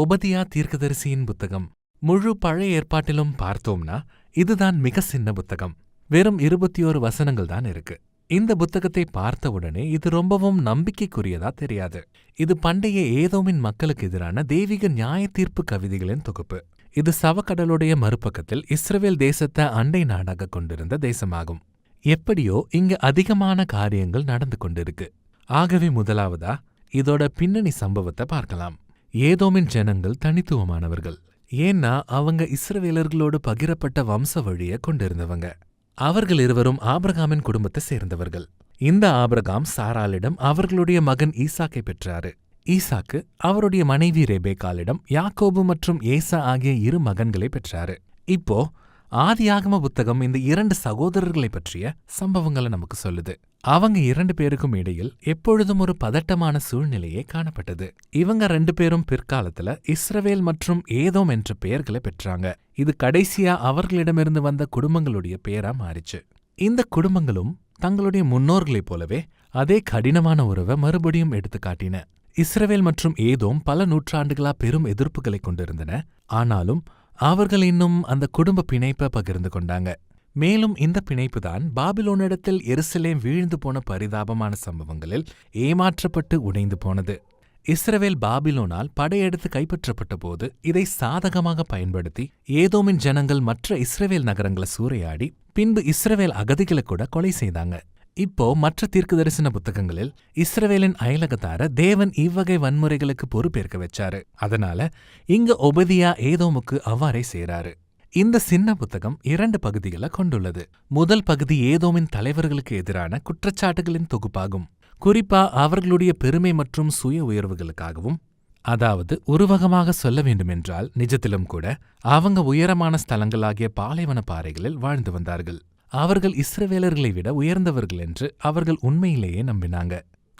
ஒபதியா தீர்க்கதரிசியின் புத்தகம். முழு பழைய ஏற்பாட்டிலும் பார்த்தோம்னா இதுதான் மிக சின்ன புத்தகம். வெறும் இருபத்தி ஒரு வசனங்கள் தான் இருக்கு. இந்த புத்தகத்தை பார்த்தவுடனே இது ரொம்பவும் நம்பிக்கைக்குரியதா தெரியாது. இது பண்டைய ஏதோமின் மக்களுக்கு எதிரான தெய்வீக நியாய தீர்ப்பு கவிதைகளின் தொகுப்பு. இது சவக்கடலுடைய மறுபக்கத்தில் இஸ்ரவேல் தேசத்தை அண்டை நாடாக கொண்டிருந்த தேசமாகும். எப்படியோ இங்க அதிகமான காரியங்கள் நடந்து கொண்டிருக்கு. ஆகவே முதலாவதா இதோட பின்னணி சம்பவத்தை பார்க்கலாம். ஏதோமின் ஜனங்கள் தனித்துவமானவர்கள். ஏன்னா அவங்க இஸ்ரவேலர்களோடு பகிரப்பட்ட வம்ச வழியை கொண்டிருந்தவங்க. அவர்கள் இருவரும் ஆபிரகாமின் குடும்பத்தை சேர்ந்தவர்கள். இந்த ஆபிரகாம் சாராலிடம் அவர்களுடைய மகன் ஈசாக்கை பெற்றாரு. ஈசாக்கு அவருடைய மனைவி ரெபேக்காலிடம் யாக்கோபு மற்றும் ஏசா ஆகிய இரு மகன்களை பெற்றாரு. இப்போ ஆதியாகம புத்தகம் இந்த இரண்டு சகோதரர்களை பற்றிய சம்பவங்களை நமக்கு சொல்லுது. அவங்க இரண்டு பேருக்கும் இடையில் எப்பொழுதும் ஒரு பதட்டமான சூழ்நிலையே காணப்பட்டது. இவங்க ரெண்டு பேரும் பிற்காலத்துல இஸ்ரவேல் மற்றும் ஏதோம் என்ற பெயர்களை பெற்றாங்க. இது கடைசியா அவர்களிடமிருந்து வந்த குடும்பங்களுடைய பெயரா மாறிச்சு. இந்த குடும்பங்களும் தங்களுடைய முன்னோர்களைப் போலவே அதே கடினமான உறவை மறுபடியும் எடுத்து காட்டின. இஸ்ரவேல் மற்றும் ஏதோம் பல நூற்றாண்டுகளா பெரும் எதிர்ப்புகளை கொண்டிருந்தன. ஆனாலும் அவர்கள் இன்னும் அந்த குடும்ப பிணைப்பை பகிர்ந்து கொண்டாங்க. மேலும் இந்த பிணைப்புதான் பாபிலோனிடத்தில் எருசலேம் வீழ்ந்து போன பரிதாபமான சம்பவங்களில் ஏமாற்றப்பட்டு உடைந்து போனது. இஸ்ரவேல் பாபிலோனால் படையெடுத்து கைப்பற்றப்பட்ட போது இதை சாதகமாக பயன்படுத்தி ஏதோமின் ஜனங்கள் மற்ற இஸ்ரவேல் நகரங்களை சூறையாடி பின்பு இஸ்ரவேல் அகதிகளை கூட கொலை செய்தாங்க. இப்போ மற்ற தீர்க்கதரிசன புத்தகங்களில் இஸ்ரவேலின் அயலகத்தார தேவன் இவ்வகை வன்முறைகளுக்கு பொறுப்பேற்க வச்சாரு. அதனால இங்க ஒபதியா ஏதோமுக்கு அவ்வாறே செய்றாரு. இந்த சின்ன புத்தகம் இரண்டு பகுதிகளை கொண்டுள்ளது. முதல் பகுதி ஏதோமின் தலைவர்களுக்கு எதிரான குற்றச்சாட்டுகளின் தொகுப்பாகும். குறிப்பா அவர்களுடைய பெருமை மற்றும் சுய உயர்வுகளுக்காகவும் அதாவது உருவகமாக சொல்ல வேண்டுமென்றால் நிஜத்திலும் கூட அவங்க உயரமான ஸ்தலங்களாகிய பாலைவன பாறைகளில் வாழ்ந்து வந்தார்கள். அவர்கள் இஸ்ரவேலர்களை விட உயர்ந்தவர்கள் என்று அவர்கள் உண்மையிலேயே நம்பினாங்க.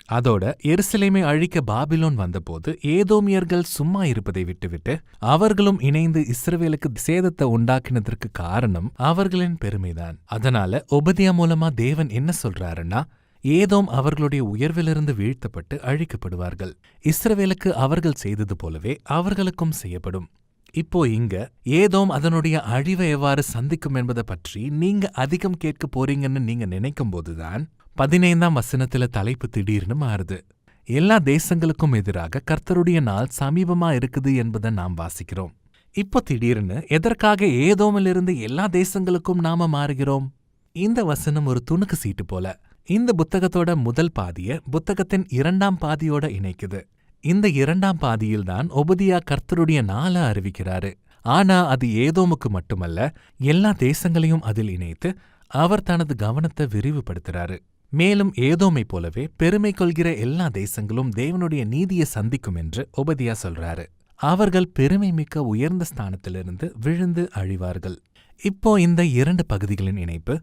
அதோட எருசலேமை அழிக்க பாபிலோன் வந்தபோது ஏதோமியர்கள் சும்மா இருப்பதை விட்டுவிட்டு அவர்களும் இணைந்து இஸ்ரவேலுக்கு சேதத்தை உண்டாக்கினதற்கு காரணம் அவர்களின் பெருமைதான். அதனால ஒபதியா மூலமா தேவன் என்ன சொல்றாருன்னா ஏதோம் அவர்களுடைய உயர்விலிருந்து வீழ்த்தப்பட்டு அழிக்கப்படுவார்கள். இஸ்ரவேலுக்கு அவர்கள் செய்தது போலவே அவர்களுக்கும் செய்யப்படும். இப்போ இங்க ஏதோம் அதனுடைய அழிவை எவ்வாறு சந்திக்கும் என்பதை பற்றி நீங்க அதிகம் கேட்க போறீங்கன்னு நீங்க நினைக்கும் போதுதான் பதினைந்தாம் வசனத்துல தலைப்பு திடீர்னு மாறுது. எல்லா தேசங்களுக்கும் எதிராக கர்த்தருடைய நாள் சமீபமா இருக்குது என்பதை நாம் வாசிக்கிறோம். இப்போ திடீர்னு எதற்காக ஏதோமிலிருந்து எல்லா தேசங்களுக்கும் நாம மாறுகிறோம்? இந்த வசனம் ஒரு துணுக்கு சீட்டு போல. இந்த புத்தகத்தோட முதல் பாதிய புத்தகத்தின் இரண்டாம் பாதியோட இணைக்குது. இந்த இரண்டாம் பாதியில்தான் ஒபதியா கர்த்தருடைய நாள அறிவிக்கிறாரு. ஆனா அது ஏதோமுக்கு மட்டுமல்ல எல்லா தேசங்களையும் அதில் இணைத்து அவர் தனது கவனத்தை விரிவுபடுத்துறாரு. மேலும் ஏதோமை போலவே பெருமை கொள்கிற எல்லா தேசங்களும் தேவனுடைய நீதியை சந்திக்கும் என்று ஒபதியா சொல்றாரு. அவர்கள் பெருமை மிக்க உயர்ந்த ஸ்தானத்திலிருந்து விழுந்து அழிவார்கள். இப்போ இந்த இரண்டு பகுதிகளின் இணைப்பு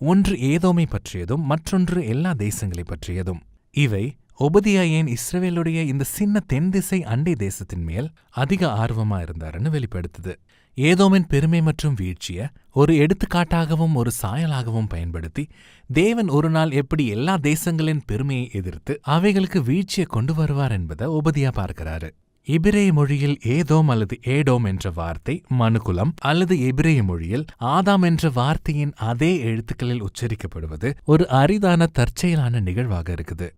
ஒன்று ஏதோமை பற்றியதும் மற்றொன்று எல்லா தேசங்களை பற்றியதும். இவை ஒபதியா ஏன் இஸ்ரவேலுடைய இந்த சின்ன தென் திசை அண்டை தேசத்தின் மேல் அதிக ஆர்வமா இருந்தாருன்னு வெளிப்படுத்துது. ஏதோமின் பெருமை மற்றும் வீழ்ச்சிய ஒரு எடுத்துக்காட்டாகவும் ஒரு சாயலாகவும் பயன்படுத்தி தேவன் ஒரு நாள் எப்படி எல்லா தேசங்களின் பெருமையை எதிர்த்து அவைகளுக்கு வீழ்ச்சியை கொண்டு வருவார் என்பதை உபதியா பார்க்கிறாரு. எபிரேய மொழியில் ஏதோம் அல்லது ஏடோம் என்ற வார்த்தை மனுகுலம் அல்லது எபிரேய மொழியில் ஆதாம் என்ற வார்த்தையின் அதே எழுத்துக்களில் உச்சரிக்கப்படுவது ஒரு அரிதான தற்செயலான நிகழ்வாக இருக்குது.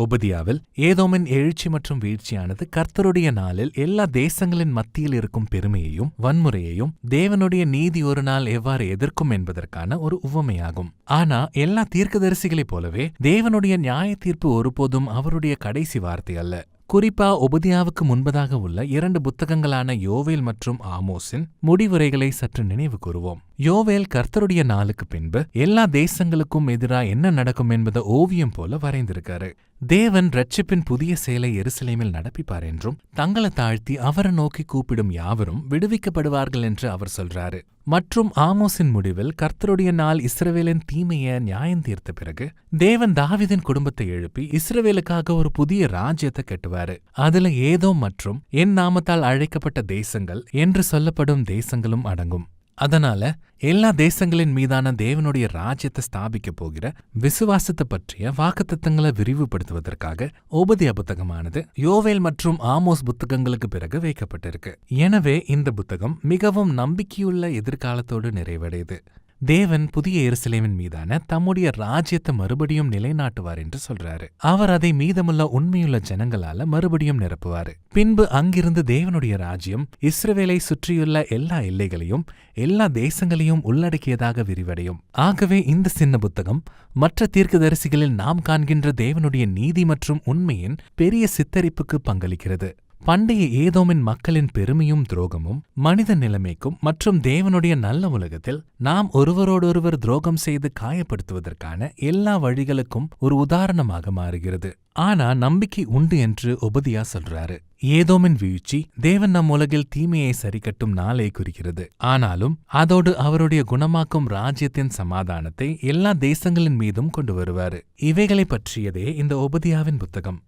ஒபதியாவில் ஏதோமின் எழுச்சி மற்றும் வீழ்ச்சியானது கர்த்தருடைய நாளில் எல்லா தேசங்களின் மத்தியில் இருக்கும் பெருமையையும் வன்முறையையும் தேவனுடைய நீதி ஒரு நாள் எவ்வாறு எதிர்க்கும் என்பதற்கான ஒரு உவமையாகும். ஆனா எல்லா தீர்க்கதரிசிகளைப் போலவே தேவனுடைய நியாய தீர்ப்பு ஒருபோதும் அவருடைய கடைசி வார்த்தை அல்ல. குறிப்பா ஒபதியாவுக்கு முன்பதாக உள்ள இரண்டு புத்தகங்களான யோவேல் மற்றும் ஆமோஸின் முடிவுரைகளை சற்று நினைவு கூறுவோம். யோவேல் கர்த்தருடைய நாளுக்கு பின்பு எல்லா தேசங்களுக்கும் எதிரா என்ன நடக்கும் என்பதை ஓவியம் போல வரைந்திருக்காரு. தேவன் ரட்சிப்பின் புதிய செயலை எருசலேமில் நடப்பிப்பார் என்றும் தங்களை தாழ்த்தி அவரை நோக்கி கூப்பிடும் யாவரும் விடுவிக்கப்படுவார்கள் என்று அவர் சொல்றாரு. மற்றும் ஆமோஸின் முடிவில் கர்த்தருடைய நாள் இஸ்ரவேலின் தீமையை நியாயம் தீர்த்த பிறகு தேவன் தாவிதின் குடும்பத்தை எழுப்பி இஸ்ரவேலுக்காக ஒரு புதிய ராஜ்யத்தை கட்டுவாரு. அதுல ஏதோ மற்றும் என் நாமத்தால் அழைக்கப்பட்ட தேசங்கள் என்று சொல்லப்படும் தேசங்களும் அடங்கும். அதனால எல்லா தேசங்களின் மீதான தேவனுடைய ராஜ்யத்தை ஸ்தாபிக்க போகிற விசுவாசத்தை பற்றிய வாக்குத்தத்தங்களை விரிவுபடுத்துவதற்காக ஓபதியா புத்தகமானது யோவேல் மற்றும் ஆமோஸ் புத்தகங்களுக்கு பிறகு வைக்கப்பட்டிருக்கு. எனவே இந்த புத்தகம் மிகவும் நம்பிக்கையுள்ள எதிர்காலத்தோடு நிறைவடையுது. தேவன் புதிய எருசலேமின் மீதான தம்முடைய ராஜ்யத்தை மறுபடியும் நிலைநாட்டுவார் என்று சொல்றாரு. அவர் அதை மீதமுள்ள உண்மையுள்ள ஜனங்களால மறுபடியும் நிரப்புவாரு. பின்பு அங்கிருந்து தேவனுடைய ராஜ்யம் இஸ்ரவேலை சுற்றியுள்ள எல்லா எல்லைகளையும் எல்லா தேசங்களையும் உள்ளடக்கியதாக விரிவடையும். ஆகவே இந்த சின்ன புத்தகம் மற்ற தீர்க்கதரிசிகளில் நாம் காண்கின்ற தேவனுடைய நீதி மற்றும் உண்மையின் பெரிய சித்தரிப்புக்கு பங்களிக்கிறது. பண்டைய ஏதோமின் மக்களின் பெருமையும் துரோகமும் மனித நிலைமைக்கும் மற்றும் தேவனுடைய நல்ல உலகத்தில் நாம் ஒருவரோடொருவர் துரோகம் செய்து காயப்படுத்துவதற்கான எல்லா வழிகளுக்கும் ஒரு உதாரணமாக மாறுகிறது. ஆனா நம்பிக்கை உண்டு என்று உபதியா சொல்றாரு. ஏதோமின் வீழ்ச்சி தேவன் நம் உலகில் தீமையை சரிக்கட்டும் நாளை குறிக்கிறது. ஆனாலும் அதோடு அவருடைய குணமாக்கும் ராஜ்யத்தின் சமாதானத்தை எல்லா தேசங்களின் மீதும் கொண்டு வருவாரு. இவைகளை பற்றியதே இந்த உபதியாவின் புத்தகம்.